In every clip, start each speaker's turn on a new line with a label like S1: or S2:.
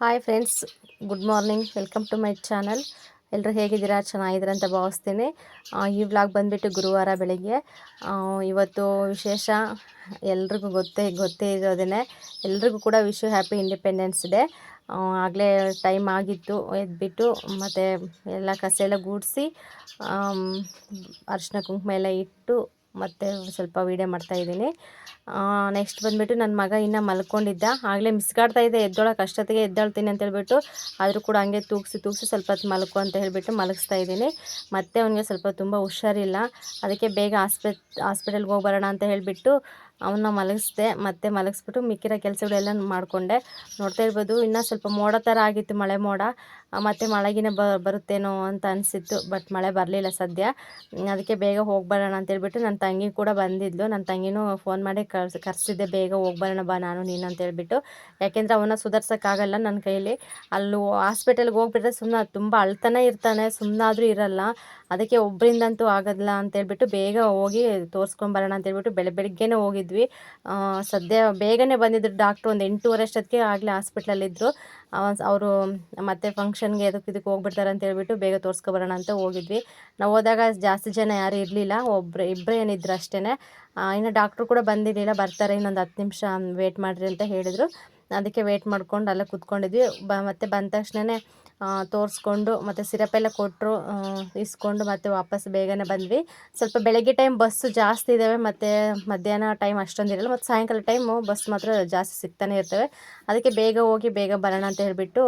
S1: Hi friends good morning welcome to my channel ಎಲ್ಲರೂ ಹೇಗಿದ್ದೀರಾ? ಚೆನ್ನಾಗಿದ್ದೀರಾ ಅಂತ ಭಾವಿಸ್ತೀನಿ. ಈ ವ್ಲಾಗ್ ಬಂದುಬಿಟ್ಟು ಗುರುವಾರ ಬೆಳಿಗ್ಗೆ. ಇವತ್ತು ವಿಶೇಷ ಎಲ್ರಿಗೂ ಗೊತ್ತೇ ಗೊತ್ತೇ ಇರೋದೇ ಎಲ್ರಿಗೂ ಕೂಡ ವಿಶ್ ಹ್ಯಾಪಿ ಇಂಡಿಪೆಂಡೆನ್ಸ್ ಡೇ ಆಗಲೇ ಟೈಮ್ ಆಗಿತ್ತು, ಎದ್ಬಿಟ್ಟು ಮತ್ತು ಎಲ್ಲ ಕಸ ಎಲ್ಲ ಗೂಡಿಸಿ ಅರಿಶಿನ ಕುಂಕುಮ ಎಲ್ಲ ಇಟ್ಟು ಮತ್ತು ಸ್ವಲ್ಪ ವೀಡಿಯೋ ಮಾಡ್ತಾಯಿದ್ದೀನಿ ನೆಕ್ಸ್ಟ್ ಬಂದುಬಿಟ್ಟು ನನ್ನ ಮಗ ಇನ್ನೂ ಮಲ್ಕೊಂಡಿದ್ದ. ಆಗಲೇ ಮಿಸ್ಗಾಡ್ತಾ ಇದ್ದೆ ಎದ್ದೊಳಕ್ಕೆ ಅಷ್ಟೊತ್ತಿಗೆ ಎದ್ದೇಳ್ತೀನಿ ಅಂತ ಹೇಳ್ಬಿಟ್ಟು ಆದರೂ ಕೂಡ ಹಂಗೆ ತೂಗಿಸಿ ತೂಗಿಸಿ ಸ್ವಲ್ಪ ಹೊತ್ತು ಮಲ್ಕೊ ಅಂತ ಹೇಳಿಬಿಟ್ಟು ಮಲಗಿಸ್ತಾ ಇದ್ದೀನಿ. ಮತ್ತೆ ಅವನಿಗೆ ಸ್ವಲ್ಪ ತುಂಬ ಹುಷಾರಿಲ್ಲ. ಅದಕ್ಕೆ ಬೇಗ ಆಸ್ಪೆಟ್ ಹಾಸ್ಪಿಟಲ್ಗೆ ಹೋಗಿ ಬರೋಣ ಅಂತ ಹೇಳಿಬಿಟ್ಟು ಅವನ್ನ ಮಲಗಿಸ್ದೆ, ಮತ್ತೆ ಮಲಗಿಸ್ಬಿಟ್ಟು ಮಿಕ್ಕಿರೋ ಕೆಲಸಗಳೆಲ್ಲ ಮಾಡಿಕೊಂಡೆ. ನೋಡ್ತಾ ಇರ್ಬೋದು, ಇನ್ನೂ ಸ್ವಲ್ಪ ಮೋಡ ಥರ ಆಗಿತ್ತು ಮಳೆ ಮೋಡ. ಮತ್ತು ಮಳೆಗಿನ ಬ, ಬರುತ್ತೇನೋ ಅಂತ ಅನಿಸಿತ್ತು, ಬಟ್ ಮಳೆ ಬರಲಿಲ್ಲ ಸದ್ಯ. ಅದಕ್ಕೆ ಬೇಗ ಹೋಗ್ಬರೋಣ ಅಂತೇಳ್ಬಿಟ್ಟು ನನ್ನ ತಂಗಿ ಕೂಡ ಬಂದಿದ್ಲು. ನನ್ನ ತಂಗಿನೂ ಫೋನ್ ಮಾಡಿ ಕರ್ಸ್, ಕರೆಸಿದ್ದೆ, ಬೇಗ ಹೋಗ್ಬರೋಣ ಬಾ ನಾನು, ನೀನು ಅಂತೇಳ್ಬಿಟ್ಟು ಯಾಕೆಂದರೆ ಅವನ್ನ ಸುಧಾರ್ಸೋಕ್ಕಾಗಲ್ಲ ನನ್ನ ಕೈಲಿ. ಅಲ್ಲೂ ಹಾಸ್ಪಿಟಲ್ಗೆ ಹೋಗ್ಬಿಟ್ರೆ ಸುಮ್ಮನೆ ತುಂಬ ಅಳ್ತಾನೆ ಇರ್ತಾನೆ ಸುಮ್ಮನಾದರೂ ಇರಲ್ಲ. ಅದಕ್ಕೆ ಒಬ್ಬರಿಂದಂತೂ ಆಗೋಲ್ಲ ಅಂತೇಳ್ಬಿಟ್ಟು ಬೇಗ ಹೋಗಿ ತೋರಿಸ್ಕೊಂಬರೋಣ ಅಂತೇಳ್ಬಿಟ್ಟು ಬೆಳೆ, ಬೆಳಿಗ್ಗೆನೇ ಹೋಗಿದ್ವಿ ಆ, ಸದ್ಯ ಬೇಗನೆ ಬಂದಿದ್ರು ಡಾಕ್ಟ್ರು ಒಂದು ಎಂಟೂವರೆ ಅಷ್ಟೊತ್ತಿಗೆ ಆಗಲೇ ಹಾಸ್ಪಿಟ್ಲಲ್ಲಿದ್ದರು ಅವರು ಮತ್ತೆ ಫಂಕ್ಷನ್ಗೆ ಅದಕ್ಕೆ ಇದಕ್ಕೆ ಹೋಗ್ಬಿಡ್ತಾರೆ ಅಂತ ಹೇಳ್ಬಿಟ್ಟು ಬೇಗ ತೋರಿಸ್ಕೊಬರೋಣ ಅಂತ ಹೋಗಿದ್ವಿ. ನಾವು ಹೋದಾಗ ಜಾಸ್ತಿ ಜನ ಯಾರು ಇರಲಿಲ್ಲ. ಒಬ್ಬರು ಇಬ್ಬರೇ ಏನಿದ್ರು ಅಷ್ಟೇ ಇನ್ನು ಡಾಕ್ಟ್ರು ಕೂಡ ಬಂದಿರಲಿಲ್ಲ. ಬರ್ತಾರೆ ಇನ್ನೊಂದು ಹತ್ತು ನಿಮಿಷ ವೇಟ್ ಮಾಡಿರಿ ಅಂತ ಹೇಳಿದರು. ಅದಕ್ಕೆ ವೇಟ್ ಮಾಡ್ಕೊಂಡು ಅಲ್ಲೇ ಕೂತ್ಕೊಂಡಿದ್ವಿ. ಬ, ಮತ್ತು ಬಂದ ತಕ್ಷಣವೇ ತೋರಿಸ್ಕೊಂಡು, ಮತ್ತು ಸಿರಪ್ ಎಲ್ಲ ಕೊಟ್ಟರು ಇಸ್ಕೊಂಡು ಮತ್ತು ವಾಪಸ್ ಬೇಗನೆ ಬಂದ್ವಿ. ಸ್ವಲ್ಪ ಬೆಳಗ್ಗೆ ಟೈಮ್ ಬಸ್ಸು ಜಾಸ್ತಿ ಇದ್ದಾವೆ ಮತ್ತು ಮಧ್ಯಾಹ್ನ ಟೈಮ್ ಅಷ್ಟೊಂದು ಇರಲ್ಲ, ಮತ್ತು ಸಾಯಂಕಾಲ ಟೈಮು ಬಸ್ ಮಾತ್ರ ಜಾಸ್ತಿ ಸಿಗ್ತಾನೆ ಇರ್ತವೆ. ಅದಕ್ಕೆ ಬೇಗ ಹೋಗಿ ಬೇಗ ಬರೋಣ ಅಂತ ಹೇಳಿಬಿಟ್ಟು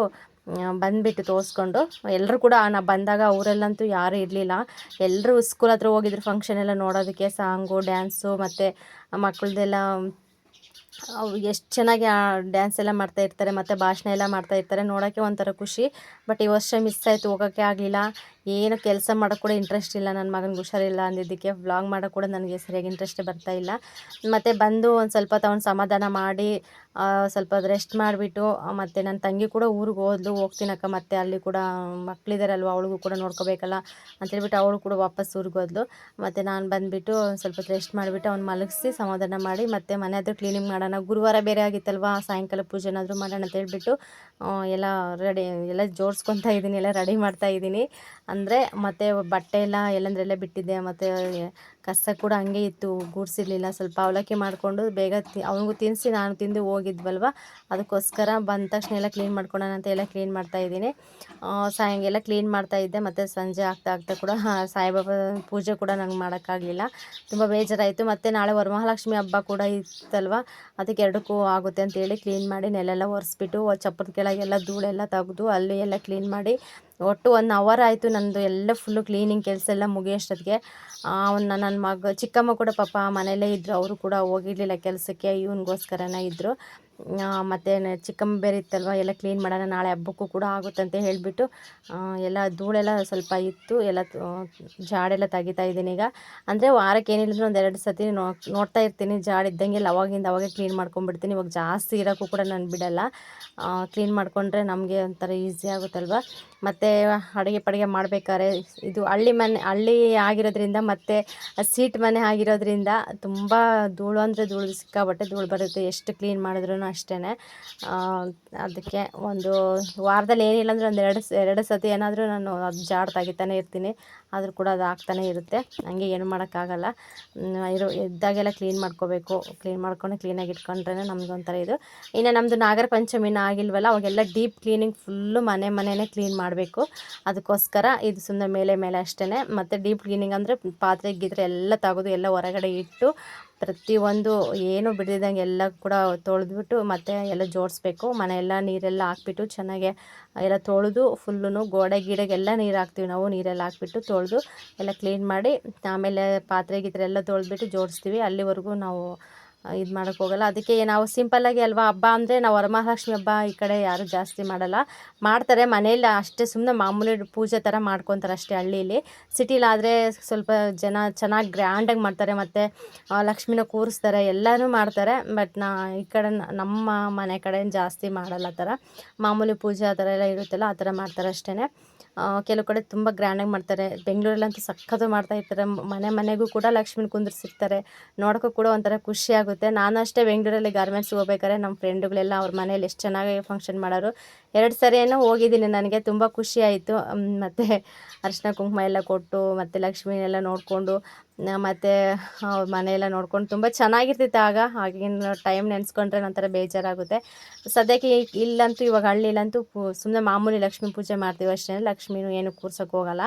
S1: ಬಂದುಬಿಟ್ಟು ತೋರಿಸ್ಕೊಂಡು ಎಲ್ಲರೂ ಕೂಡ ನಾನು ಬಂದಾಗ ಅವರೆಲ್ಲಂತೂ ಯಾರೂ ಇರಲಿಲ್ಲ. ಎಲ್ಲರೂ ಸ್ಕೂಲ್ ಹತ್ರ ಹೋಗಿದ್ರು ಫಂಕ್ಷನ್ ಎಲ್ಲ ನೋಡೋದಕ್ಕೆ ಸಾಂಗು ಡ್ಯಾನ್ಸು ಮತ್ತು ಮಕ್ಕಳದೆಲ್ಲ ಎಷ್ಟು ಚೆನ್ನಾಗಿ ಡ್ಯಾನ್ಸ್ ಎಲ್ಲ ಮಾಡ್ತಾ ಇರ್ತಾರೆ, ಮತ್ತು ಭಾಷಣ ಎಲ್ಲ ಮಾಡ್ತಾ ಇರ್ತಾರೆ ನೋಡೋಕ್ಕೆ ಒಂಥರ ಖುಷಿ. ಬಟ್ ಈ ವರ್ಷ ಮಿಸ್ ಆಯಿತು ಹೋಗೋಕ್ಕೆ ಆಗಲಿಲ್ಲ. ಏನು ಕೆಲಸ ಮಾಡೋಕ್ಕೆ ಕೂಡ ಇಂಟ್ರೆಸ್ಟ್ ಇಲ್ಲ. ನನ್ನ ಮಗನಿಗೆ ಹುಷಾರಿಲ್ಲ ಅಂದಿದ್ದಕ್ಕೆ ವ್ಲಾಗ್ ಮಾಡೋಕ್ಕೆ ಕೂಡ ನನಗೆ ಸರಿಯಾಗಿ ಇಂಟ್ರೆಸ್ಟ್ ಬರ್ತಾ ಇಲ್ಲ. ಮತ್ತು ಬಂದು ಒಂದು ಸ್ವಲ್ಪ ಅವ್ನ ಸಮಾಧಾನ ಮಾಡಿ ಸ್ವಲ್ಪ ರೆಸ್ಟ್ ಮಾಡಿಬಿಟ್ಟು ಮತ್ತು ನನ್ನ ತಂಗಿ ಕೂಡ ಊರಿಗೆ ಹೋದ್ಲು. ಹೋಗ್ತೀನಕ್ಕ ಮತ್ತೆ ಅಲ್ಲಿ ಕೂಡ ಮಕ್ಕಳಿದಾರಲ್ವ ಅವಳಿಗೂ ಕೂಡ ನೋಡ್ಕೋಬೇಕಲ್ಲ ಅಂತೇಳ್ಬಿಟ್ಟು ಅವಳು ಕೂಡ ವಾಪಸ್ ಊರಿಗೆ ಹೋದ್ಲು. ಮತ್ತು ನಾನು ಬಂದುಬಿಟ್ಟು ಸ್ವಲ್ಪ ರೆಸ್ಟ್ ಮಾಡಿಬಿಟ್ಟು ಅವ್ನು ಮಲಗಿಸಿ, ಸಮಾಧಾನ ಮಾಡಿ, ಮತ್ತೆ ಮನೆ ಹತ್ರ ಕ್ಲೀನಿಂಗ್ ಮಾಡೋಣ. ಗುರುವಾರ ಬೇರೆ ಆಗಿತ್ತಲ್ವ? ಸಾಯಂಕಾಲ ಪೂಜೆನಾದರೂ ಮಾಡೋಣ ಅಂತ ಹೇಳ್ಬಿಟ್ಟು ಎಲ್ಲ ರೆಡಿ, ಎಲ್ಲ ಜೋಡಿಸ್ಕೊತಾ ಇದ್ದೀನಿ, ಎಲ್ಲ ರೆಡಿ ಮಾಡ್ತಾ ಇದ್ದೀನಿ. ಅಂದರೆ ಮತ್ತೆ ಬಟ್ಟೆ ಎಲ್ಲ ಎಲ್ಲಂದ್ರೆಲ್ಲ ಬಿಟ್ಟಿದ್ದೆ, ಮತ್ತು ಕಸ ಕೂಡ ಹಂಗೆ ಇತ್ತು, ಗೂಡ್ಸಿರ್ಲಿಲ್ಲ. ಸ್ವಲ್ಪ ಅವಲಕ್ಕಿ ಮಾಡಿಕೊಂಡು ಬೇಗ ತಿ, ಅವನಿಗೂ ತಿನ್ನಿಸಿ ನಾನು ತಿಂದು ಹೋಗಿದ್ವಲ್ವ? ಅದಕ್ಕೋಸ್ಕರ ಬಂದ ತಕ್ಷಣ ಎಲ್ಲ ಕ್ಲೀನ್ ಮಾಡ್ಕೊಳ್ಳೋಣ ಅಂತ ಎಲ್ಲ ಕ್ಲೀನ್ ಮಾಡ್ತಾ ಇದ್ದೀನಿ. ಸಾಯಂಗೆಲ್ಲ ಕ್ಲೀನ್ ಮಾಡ್ತಾ ಇದ್ದೆ. ಮತ್ತು ಸಂಜೆ ಆಗ್ತಾ ಆಗ್ತಾ ಕೂಡ ಸಾಯಿಬಾಬಾ ಪೂಜೆ ಕೂಡ ನಂಗೆ ಮಾಡೋಕ್ಕಾಗಲಿಲ್ಲ. ತುಂಬ ಬೇಜಾರಾಯಿತು. ಮತ್ತು ನಾಳೆ ವರಮಹಾಲಕ್ಷ್ಮಿ ಹಬ್ಬ ಕೂಡ ಇತ್ತಲ್ವ? ಅದಕ್ಕೆ ಎರಡಕ್ಕೂ ಆಗುತ್ತೆ ಅಂತೇಳಿ ಕ್ಲೀನ್ ಮಾಡಿ ನೆಲೆಲ್ಲ ಒರೆಸ್ಬಿಟ್ಟು ಚಪ್ಪದ ಕೆಳಗೆಲ್ಲ ಧೂಳೆಲ್ಲ ತೆಗೆದು ಅಲ್ಲಿ ಎಲ್ಲ ಕ್ಲೀನ್ ಮಾಡಿ ಒಟ್ಟು ಒನ್ ಅವರ್ ಆಯಿತು ನನ್ನದು ಎಲ್ಲ ಫುಲ್ಲು ಕ್ಲೀನಿಂಗ್ ಕೆಲಸ ಎಲ್ಲ ಮುಗಿಯೋಷ್ಟೊತ್ತಿಗೆ ಅವನ್ನ ನನ್ನ ಮಗ ಚಿಕ್ಕಮ್ಮ ಕೂಡ ಪಾಪ ಮನೆಯಲ್ಲೇ ಇದ್ದರು ಅವರು ಕೂಡ ಹೋಗಿರಲಿಲ್ಲ ಕೆಲಸಕ್ಕೆ, ಇವನಿಗೋಸ್ಕರನೇ ಇದ್ದರು ಮತ್ತು ಚಿಕ್ಕಮ್ಮ ಬೇರೆ ಇತ್ತಲ್ವ, ಎಲ್ಲ ಕ್ಲೀನ್ ಮಾಡೋಣ, ನಾಳೆ ಹಬ್ಬಕ್ಕೂ ಕೂಡ ಆಗುತ್ತೆ ಅಂತ ಹೇಳಿಬಿಟ್ಟು ಎಲ್ಲ ಧೂಳೆಲ್ಲ ಸ್ವಲ್ಪ ಇತ್ತು, ಎಲ್ಲ ಜಾಡೆಲ್ಲ ತೆಗಿತಾ ಇದ್ದೀನಿ ಈಗ. ಅಂದರೆ ವಾರಕ್ಕೆ ಏನಿಲ್ಲ ಒಂದು ಎರಡು ಸತಿ ನೋಡ್ತಾ ಇರ್ತೀನಿ, ಜಾಡ್ ಇದ್ದಂಗೆಲ್ಲ ಅವಾಗಿಂದ ಅವಾಗೆ ಕ್ಲೀನ್ ಮಾಡ್ಕೊಂಡ್ಬಿಡ್ತೀನಿ, ಇವಾಗ ಜಾಸ್ತಿ ಇರೋಕ್ಕೂ ಕೂಡ ನಾನು ಬಿಡಲ್ಲ. ಕ್ಲೀನ್ ಮಾಡಿಕೊಂಡ್ರೆ ನಮಗೆ ಒಂಥರ ಈಸಿ ಆಗುತ್ತಲ್ವ. ಮತ್ತು ಅಡುಗೆ ಪಡುಗೆ ಮಾಡಬೇಕಾದ್ರೆ ಇದು ಹಳ್ಳಿ ಮನೆ, ಹಳ್ಳಿ ಆಗಿರೋದ್ರಿಂದ ಮತ್ತು ಸೀಟ್ ಮನೆ ಆಗಿರೋದ್ರಿಂದ ತುಂಬ ಧೂಳು ಅಂದರೆ ಧೂಳು ಸಿಕ್ಕಾಬಟ್ಟೆ ಧೂಳು ಬರುತ್ತೆ, ಎಷ್ಟು ಕ್ಲೀನ್ ಮಾಡಿದ್ರೂ ಅಷ್ಟೇ ಅದಕ್ಕೆ ಒಂದು ವಾರದಲ್ಲಿ ಏನಿಲ್ಲ ಅಂದರೆ ಒಂದು ಎರಡು ಎರಡು ಸತಿ ಏನಾದರೂ ನಾನು ಅದು ಜಾಡ್ ತೆಗಿತಾನೆ ಇರ್ತೀನಿ. ಆದರೂ ಕೂಡ ಅದು ಆಗ್ತಾನೆ ಇರುತ್ತೆ. ಹಂಗೆ ಏನು ಮಾಡೋಕ್ಕಾಗಲ್ಲ. ಇರೋ, ಇದ್ದಾಗೆಲ್ಲ ಕ್ಲೀನ್ ಮಾಡ್ಕೋಬೇಕು. ಕ್ಲೀನ್ ಮಾಡ್ಕೊಂಡು ಕ್ಲೀನಾಗಿ ಇಟ್ಕೊಂಡ್ರೆ ಒಂಥರ ಇದು. ಇನ್ನು ನಮ್ಮದು ನಾಗರ ಪಂಚಮಿನ ಆಗಿಲ್ವಲ್ಲ, ಅವಾಗೆಲ್ಲ ಡೀಪ್ ಕ್ಲೀನಿಂಗ್ ಫುಲ್ಲು ಮನೆ ಮನೆಯೇ ಕ್ಲೀನ್ ಮಾಡಬೇಕು. ಅದಕ್ಕೋಸ್ಕರ ಇದು ಸುಮ್ಮನೆ ಮೇಲೆ ಮೇಲೆ ಅಷ್ಟೇ ಮತ್ತು ಡೀಪ್ ಕ್ಲೀನಿಂಗ್ ಅಂದರೆ ಪಾತ್ರೆ ಗಿದ್ರೆ ಎಲ್ಲ ತೆಗೆದು ಎಲ್ಲ ಹೊರಗಡೆ ಇಟ್ಟು ಪ್ರತಿಯೊಂದು ಏನು ಬಿಡದಿದ್ದಂಗೆ ಎಲ್ಲ ಕೂಡ ತೊಳೆದ್ಬಿಟ್ಟು ಮತ್ತೆ ಎಲ್ಲ ಜೋಡಿಸ್ಬೇಕು. ಮನೆಯೆಲ್ಲ ನೀರೆಲ್ಲ ಹಾಕ್ಬಿಟ್ಟು ಚೆನ್ನಾಗೆ ಎಲ್ಲ ತೊಳೆದು ಫುಲ್ಲು ಗೋಡೆ ಗೀಡೆಗೆಲ್ಲ ನೀರು ಹಾಕ್ತೀವಿ ನಾವು, ನೀರೆಲ್ಲ ಹಾಕ್ಬಿಟ್ಟು ತೊಳೆದು ಎಲ್ಲ ಕ್ಲೀನ್ ಮಾಡಿ ಆಮೇಲೆ ಪಾತ್ರೆ ಗೀತ್ರೆ ಎಲ್ಲ ತೊಳೆದ್ಬಿಟ್ಟು ಜೋಡಿಸ್ತೀವಿ. ಅಲ್ಲಿವರೆಗೂ ನಾವು ಇದು ಮಾಡೋಕ್ಕೆ ಹೋಗಲ್ಲ. ಅದಕ್ಕೆ ನಾವು ಸಿಂಪಲ್ಲಾಗಿ ಅಲ್ವಾ, ಹಬ್ಬ ಅಂದರೆ ನಾವು ವರಮಹಾಲಕ್ಷ್ಮಿ ಹಬ್ಬ ಈ ಕಡೆ ಯಾರು ಜಾಸ್ತಿ ಮಾಡಲ್ಲ. ಮಾಡ್ತಾರೆ, ಮನೆಯಲ್ಲಿ ಅಷ್ಟೇ ಸುಮ್ಮನೆ ಮಾಮೂಲಿ ಪೂಜೆ ಥರ ಮಾಡ್ಕೊತಾರೆ ಅಷ್ಟೇ ಹಳ್ಳೀಲಿ. ಸಿಟಿಲಾದರೆ ಸ್ವಲ್ಪ ಜನ ಚೆನ್ನಾಗಿ ಗ್ರ್ಯಾಂಡಾಗಿ ಮಾಡ್ತಾರೆ, ಮತ್ತು ಲಕ್ಷ್ಮಿನ ಕೂರಿಸ್ತಾರೆ, ಎಲ್ಲನೂ ಮಾಡ್ತಾರೆ. ಬಟ್ ನಾ ಈ ಕಡೆ ನಮ್ಮ ಮನೆ ಕಡೆ ಜಾಸ್ತಿ ಮಾಡಲ್ಲ ಆ ಥರ ಮಾಮೂಲಿ ಪೂಜೆ ಆ ಥರ ಎಲ್ಲ ಇರುತ್ತಲ್ಲ, ಆ ಥರ ಮಾಡ್ತಾರೆ ಅಷ್ಟೇ ಕೆಲವು ಕಡೆ ತುಂಬ ಗ್ರ್ಯಾಂಡಾಗಿ ಮಾಡ್ತಾರೆ. ಬೆಂಗಳೂರಲ್ಲಂತೂ ಸಖತ್ತು ಮಾಡ್ತಾ ಇರ್ತಾರೆ. ಮನೆ ಮನೆಗೂ ಕೂಡ ಲಕ್ಷ್ಮಿನ ಕುಂದಿರ್ಸಿರ್ತಾರೆ. ನೋಡೋಕ್ಕೂ ಕೂಡ ಒಂಥರ ಖುಷಿ ಆಗುತ್ತೆ. ಆಗುತ್ತೆ. ನಾನು ಅಷ್ಟೇ ಬೆಂಗಳೂರಲ್ಲಿ ಗಾರ್ಮೆಂಟ್ಸ್ಗೆ ಹೋಗ್ಬೇಕಾದ್ರೆ ನಮ್ಮ ಫ್ರೆಂಡ್ಗಳೆಲ್ಲ ಅವ್ರ ಮನೇಲಿ ಎಷ್ಟು ಚೆನ್ನಾಗಿ ಫಂಕ್ಷನ್ ಮಾಡೋರು ಎರಡು ಸರಿ ಹೋಗಿದ್ದೀನಿ ನನಗೆ ತುಂಬ ಖುಷಿ ಆಯಿತು. ಮತ್ತು ಅರಿಶಿನ ಕುಂಕುಮ ಎಲ್ಲ ಕೊಟ್ಟು, ಮತ್ತು ಲಕ್ಷ್ಮಿನೆಲ್ಲ ನೋಡಿಕೊಂಡು ಮತ್ತು ಮನೆಯೆಲ್ಲ ನೋಡ್ಕೊಂಡು ತುಂಬ ಚೆನ್ನಾಗಿರ್ತಿತ್ತು ಆಗ. ಆಗಿನ ಟೈಮ್ ನೆನೆಸ್ಕೊಂಡ್ರೆ ಒಂಥರ ಬೇಜಾರಾಗುತ್ತೆ. ಸದ್ಯಕ್ಕೆ ಇಲ್ಲಂತೂ, ಇವಾಗ ಹಳ್ಳಿಲಂತೂ ಸುಮ್ಮನೆ ಮಾಮೂಲಿ ಲಕ್ಷ್ಮೀ ಪೂಜೆ ಮಾಡ್ತೀವಿ ಅಷ್ಟೇ. ಲಕ್ಷ್ಮಿನೂ ಏನು ಕೂರ್ಸೋಕೆ ಹೋಗಲ್ಲ.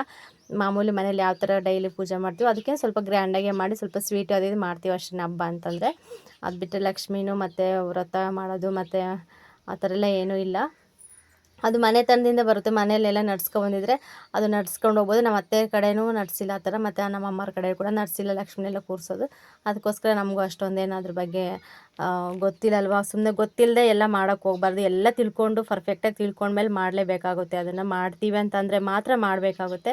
S1: ಮಾಮೂಲಿ ಮನೇಲಿ ಯಾವ ಥರ ಡೈಲಿ ಪೂಜೆ ಮಾಡ್ತೀವಿ ಅದಕ್ಕೆ ಸ್ವಲ್ಪ ಗ್ರ್ಯಾಂಡಾಗೆ ಮಾಡಿ, ಸ್ವಲ್ಪ ಸ್ವೀಟ್ ಅದು ಇದು ಮಾಡ್ತೀವಿ ಅಷ್ಟೇ ಹಬ್ಬ ಅಂತಂದರೆ. ಅದು ಬಿಟ್ಟರೆ ಲಕ್ಷ್ಮೀನು ಮತ್ತು ವ್ರತ ಮಾಡೋದು, ಮತ್ತು ಆ ಥರ ಎಲ್ಲ ಏನೂ ಇಲ್ಲ. ಅದು ಮನೆ ತನದಿಂದ ಬರುತ್ತೆ. ಮನೆಯಲ್ಲೆಲ್ಲ ನಡ್ಸ್ಕೊ ಬಂದಿದ್ರೆ ಅದು ನಡ್ಸ್ಕೊಂಡು ಹೋಗ್ಬೋದು. ನಮ್ಮ ಅತ್ತೆ ಕಡೆನೂ ನಡ್ಸಿಲ್ಲ ಆ ಥರ, ಮತ್ತು ನಮ್ಮ ಅಮ್ಮರ ಕಡೆ ಕೂಡ ನಡ್ಸಿಲ್ಲ. ಲಕ್ಷ್ಮಿನೆಲ್ಲ ಕೂರಿಸೋದು. ಅದಕ್ಕೋಸ್ಕರ ನಮಗೂ ಅಷ್ಟೊಂದೇನು ಅದ್ರ ಬಗ್ಗೆ ಗೊತ್ತಿಲ್ಲ ಗೊತ್ತಿಲ್ಲಲ್ವಾ? ಸುಮ್ಮನೆ ಗೊತ್ತಿಲ್ಲದೆ ಎಲ್ಲ ಮಾಡೋಕ್ಕೆ ಹೋಗ್ಬಾರ್ದು. ಎಲ್ಲ ತಿಳ್ಕೊಂಡು ಪರ್ಫೆಕ್ಟಾಗಿ ತಿಳ್ಕೊಂಡ್ಮೇಲೆ ಮಾಡಲೇಬೇಕಾಗುತ್ತೆ. ಅದನ್ನು ಮಾಡ್ತೀವಿ ಅಂತಂದರೆ ಮಾತ್ರ ಮಾಡಬೇಕಾಗುತ್ತೆ.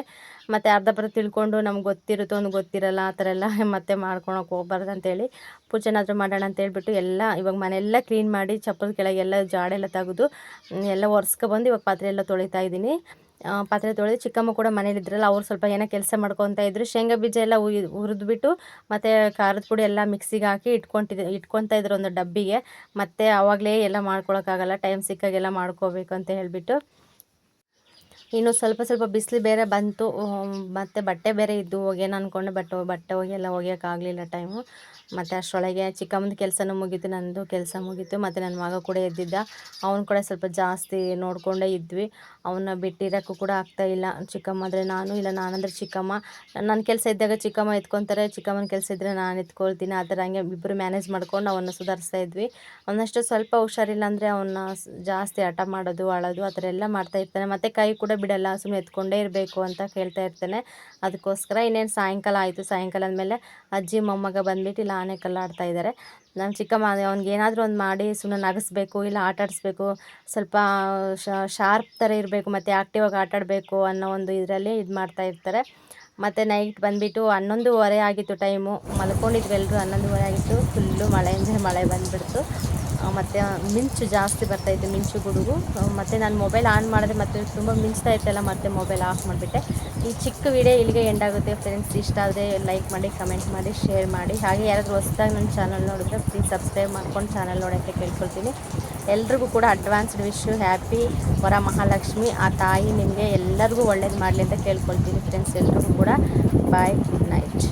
S1: ಮತ್ತು ಅರ್ಧ ಪರ ತಿಳ್ಕೊಂಡು ನಮ್ಗೆ ಗೊತ್ತಿರುತ್ತೋ ಒಂದು ಗೊತ್ತಿರಲ್ಲ, ಆ ಥರ ಎಲ್ಲ ಮತ್ತೆ ಮಾಡ್ಕೊಳಕ್ಕೆ ಹೋಗ್ಬಾರ್ದು ಅಂತೇಳಿ ಪೂಜೆನಾದರೂ ಮಾಡೋಣ ಅಂತ ಹೇಳ್ಬಿಟ್ಟು ಎಲ್ಲ ಇವಾಗ ಮನೆಯೆಲ್ಲ ಕ್ಲೀನ್ ಮಾಡಿ, ಚಪ್ಪಲ್ ಕೆಳಗೆಲ್ಲ ಜಾಡೆಲ್ಲ ತೆಗೆದು ಎಲ್ಲ ಎಲ್ಲ ಒರೆಸ್ಕೊಬಂದು ಇವಾಗ ಪಾತ್ರೆ ಎಲ್ಲ ತೊಳಿತಾ ಇದ್ದೀನಿ. ಪಾತ್ರೆ ತೊಳೆದು ಚಿಕ್ಕಮ್ಮ ಕೂಡ ಮನೇಲಿದ್ರಲ್ಲ ಅವ್ರು ಸ್ವಲ್ಪ ಏನೋ ಕೆಲಸ ಮಾಡ್ಕೊತಾ ಇದ್ರು, ಶೇಂಗಾ ಬೀಜ ಎಲ್ಲ ಉಯ್, ಹುರಿದ್ಬಿಟ್ಟು ಮತ್ತು ಖಾರದ ಪುಡಿ ಎಲ್ಲ ಮಿಕ್ಸಿಗೆ ಹಾಕಿ ಇಟ್ಕೊತಿದ್ದೆ ಇಟ್ಕೊತಾ ಇದ್ರು ಒಂದು ಡಬ್ಬಿಗೆ. ಮತ್ತು ಆವಾಗಲೇ ಎಲ್ಲ ಮಾಡ್ಕೊಳಕ್ಕಾಗಲ್ಲ, ಟೈಮ್ ಸಿಕ್ಕಾಗೆಲ್ಲ ಮಾಡ್ಕೋಬೇಕು ಅಂತ ಹೇಳಿಬಿಟ್ಟು ಇನ್ನು ಸ್ವಲ್ಪ ಸ್ವಲ್ಪ ಬಿಸಿಲು ಬೇರೆ ಬಂತು ಮತ್ತು ಬಟ್ಟೆ ಬೇರೆ ಇದ್ದು ಹೋಗ್ಯಾನ ಅಂದ್ಕೊಂಡೆ ಬಟ್ ಬಟ್ಟೆ ಹೋಗಿ ಎಲ್ಲ ಆಗಲಿಲ್ಲ ಟೈಮು ಮತ್ತು ಅಷ್ಟರೊಳಗೆ ಚಿಕ್ಕಮ್ಮನ ಕೆಲಸನೂ ಮುಗೀತು ನನ್ನದು ಕೆಲಸ ಮುಗೀತು, ಮತ್ತು ನನ್ನ ಮಗ ಕೂಡ ಎದ್ದಿದ್ದ. ಅವನು ಕೂಡ ಸ್ವಲ್ಪ ಜಾಸ್ತಿ ನೋಡಿಕೊಂಡೇ ಇದ್ವಿ. ಅವನ್ನ ಬಿಟ್ಟಿರೋಕ್ಕೂ ಕೂಡ ಆಗ್ತಾ ಇಲ್ಲ. ಚಿಕ್ಕಮ್ಮ ಆದರೆ ನಾನು ಇಲ್ಲ, ನಾನಂದರೆ ಚಿಕ್ಕಮ್ಮ. ನನ್ನ ಕೆಲಸ ಇದ್ದಾಗ ಚಿಕ್ಕಮ್ಮ ಎತ್ಕೊತಾರೆ, ಚಿಕ್ಕಮ್ಮನ ಕೆಲಸ ಇದ್ದರೆ ನಾನು ಎತ್ಕೊಳ್ತೀನಿ. ಆ ಥರ ಹಂಗೆ ಇಬ್ಬರು ಮ್ಯಾನೇಜ್ ಮಾಡ್ಕೊಂಡು ಅವನ್ನ ಸುಧಾರಿಸ್ತಾ ಇದ್ವಿ. ಅವನಷ್ಟು ಸ್ವಲ್ಪ ಹುಷಾರಿಲ್ಲ ಅಂದರೆ ಅವನ್ನ ಜಾಸ್ತಿ ಹಠ ಮಾಡೋದು, ಅಳೋದು, ಆ ಥರ ಎಲ್ಲ ಮಾಡ್ತಾ ಇರ್ತಾನೆ. ಮತ್ತು ಕೈ ಕೂಡ ಬಿಡಲ್ಲ ಸುಮ್ಮನೆ ಎತ್ಕೊಂಡೇ ಇರಬೇಕು ಅಂತ ಕೇಳ್ತಾ ಇರ್ತಾನೆ. ಅದಕ್ಕೋಸ್ಕರ ಇನ್ನೇನು ಸಾಯಂಕಾಲ ಆಯಿತು. ಸಾಯಂಕಾಲ ಅಂದಮೇಲೆ ಅಜ್ಜಿ, ಮೊಮ್ಮಗ ಬಂದ್ಬಿಟ್ಟು ಇಲ್ಲ ಆನೆ ಕಲ್ಲಾಡ್ತಾ ಇದ್ದಾರೆ ನಮ್ಮ ಚಿಕ್ಕಮ್ಮ ಅವ್ನಿಗೆ ಏನಾದರೂ ಒಂದು ಮಾಡಿ ಸುಮ್ಮನೆ ನಗಿಸ್ಬೇಕು, ಇಲ್ಲ ಆಟ ಆಡಿಸ್ಬೇಕು, ಸ್ವಲ್ಪ ಶಾರ್ಪ್ ಥರ ಇರಬೇಕು, ಮತ್ತು ಆ್ಯಕ್ಟಿವಾಗಿ ಆಟಾಡಬೇಕು ಅನ್ನೋ ಒಂದು ಇದರಲ್ಲಿ ಇದು ಮಾಡ್ತಾ ಇರ್ತಾರೆ. ಮತ್ತು ನೈಟ್ ಬಂದುಬಿಟ್ಟು ಹನ್ನೊಂದುವರೆ ಆಗಿತ್ತು ಟೈಮು ಮಲ್ಕೊಂಡಿದ್ವಿ ಎಲ್ಲರೂ ಹನ್ನೊಂದುವರೆ ಆಗಿತ್ತು. ಫುಲ್ಲು ಮಳೆ ಅಂದರೆ ಮಳೆ ಬಂದುಬಿಡ್ತು. ಮತ್ತು ಮಿಂಚು ಜಾಸ್ತಿ ಬರ್ತಾಯಿತ್ತು ಮಿಂಚು ಗುಡುಗು. ಮತ್ತು ನಾನು ಮೊಬೈಲ್ ಆನ್ ಮಾಡಿದ್ರೆ ಮತ್ತು ತುಂಬ ಮಿಂಚ್ತಾ ಇತ್ತಲ್ಲ, ಮತ್ತೆ ಮೊಬೈಲ್ ಆಫ್ ಮಾಡಿಬಿಟ್ಟೆ. ಈ ಚಿಕ್ಕ ವಿಡಿಯೋ ಇಲ್ಲಿಗೆ ಎಂಡ್ ಆಗುತ್ತೆ ಫ್ರೆಂಡ್ಸ್ ಇಷ್ಟ ಆದರೆ ಲೈಕ್ ಮಾಡಿ ಕಮೆಂಟ್ ಮಾಡಿ ಶೇರ್ ಮಾಡಿ. ಹಾಗೆ ಯಾರಾದರೂ ಹೊಸದಾಗಿ ನನ್ನ ಚಾನಲ್ ನೋಡಿದ್ರೆ ಪ್ಲೀಸ್ ಸಬ್ಸ್ಕ್ರೈಬ್ ಮಾಡ್ಕೊಂಡು ಚಾನಲ್ ನೋಡೋಕ್ಕೆ ಕೇಳ್ಕೊಳ್ತೀನಿ. ಎಲ್ರಿಗೂ ಕೂಡ ಅಡ್ವಾನ್ಸ್ಡ್ ವಿಶ್ಯು ಹ್ಯಾಪಿ ವರ ಮಹಾಲಕ್ಷ್ಮಿ ಆ ತಾಯಿ ನಿಮಗೆ ಎಲ್ಲರಿಗೂ ಒಳ್ಳೇದು ಮಾಡಲಿ ಅಂತ ಕೇಳ್ಕೊಳ್ತೀನಿ ಫ್ರೆಂಡ್ಸ್ ಎಲ್ರಿಗೂ ಕೂಡ. Bye good night